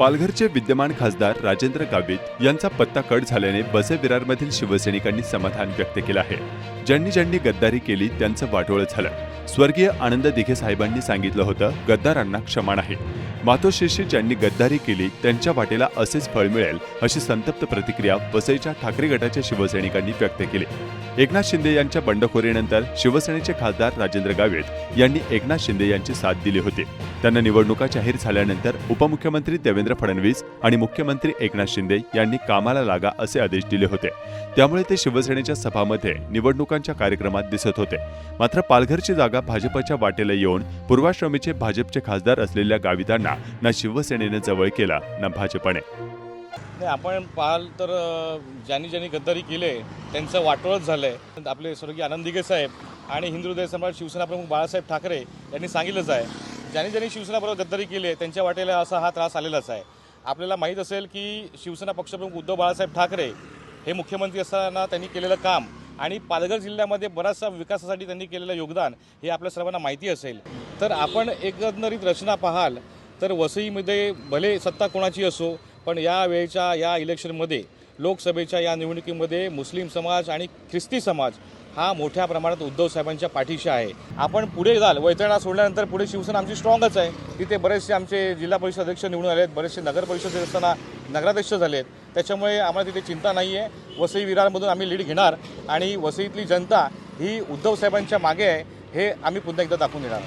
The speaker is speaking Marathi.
पालघरचे विद्यमान खासदार राजेंद्र गावित यांचा पत्ता कट झाल्याने बसे विरारमधील शिवसैनिकांनी समाधान व्यक्त केलं आहे. ज्यांनी ज्यांनी गद्दारी केली त्यांचं वाटोळं झालं. स्वर्गीय आनंद दिघे साहेबांनी सांगितलं होतं गद्दारांना क्षमा नाही. मातोश्रीशी ज्यांनी गद्दारी केली त्यांच्या वाटेला असेच फळ मिळेल अशी संतप्त प्रतिक्रिया वसईच्या ठाकरे गटाच्या शिवसैनिकांनी व्यक्त केली. एकनाथ शिंदे यांच्या बंडखोरीनंतर शिवसेनेचे खासदार राजेंद्र गावित यांनी एकनाथ शिंदे यांची साथ दिली होती. त्यांना निवडणुका जाहीर झाल्यानंतर उपमुख्यमंत्री देवेंद्र फडणवीस आणि मुख्यमंत्री एकनाथ शिंदे यांनी कामाला लागा असे आदेश दिले होते. त्यामुळे ते शिवसेनेच्या सभामध्ये निवडणुकांच्या कार्यक्रमात दिसत होते. मात्र पालघरची जागा भाजपच्या वाटेला येऊन पूर्वाश्रमीचे भाजपचे खासदार असलेल्या गावितांना ना शिवसेनेने जवळ केला ना भाजपने. नाही आपण पाहाल तर ज्यांनी ज्यांनी गद्दारी केले त्यांचं वाटोळच झालं आहे आपले स्वर्गीय आनंद दिघे साहेब आणि हिंदू हृदय सम्राट शिवसेना प्रमुख बाळासाहेब ठाकरे यांनी सांगितलंच आहे ज्यांनी ज्यांनी शिवसेनाबरोबर गद्दारी केली आहे त्यांच्या वाटेला असा हा त्रास आलेलाच आहे. आपल्याला माहीत असेल की शिवसेना पक्षप्रमुख उद्धव बाळासाहेब ठाकरे हे मुख्यमंत्री असताना त्यांनी केलेलं काम आणि पालघर जिल्ह्यामध्ये बराचसा विकासासाठी त्यांनी केलेलं योगदान हे आपल्या सर्वांना माहिती असेल. तर आपण एकंदरीत रचना पाहाल तर वसईमध्ये भले सत्ता कोणाची असो पण या वेळच्या या इलेक्शनमध्ये लोकसभेच्या या निवडणुकीमध्ये मुस्लिम समाज आणि ख्रिस्ती समाज हा मोठ्या प्रमाणात उद्धव साहेबांच्या पाठीशी आहे. आपण पुढे जाल वैतरणा सोडल्यानंतर पुढे शिवसेना आमची स्ट्रॉंगच आहे. तिथे बरेचसे आमचे जिल्हा परिषद अध्यक्ष निवडून आले आहेत बरेचसे नगर परिषद असताना नगराध्यक्ष झाले आहेत. त्याच्यामुळे आम्हाला तिथे चिंता नाही आहे. वसई विरारमधून आम्ही लीड घेणार आणि वसईतली जनता ही उद्धव साहेबांच्या मागे आहे हे आम्ही पुन्हा एकदा दाखवून देणार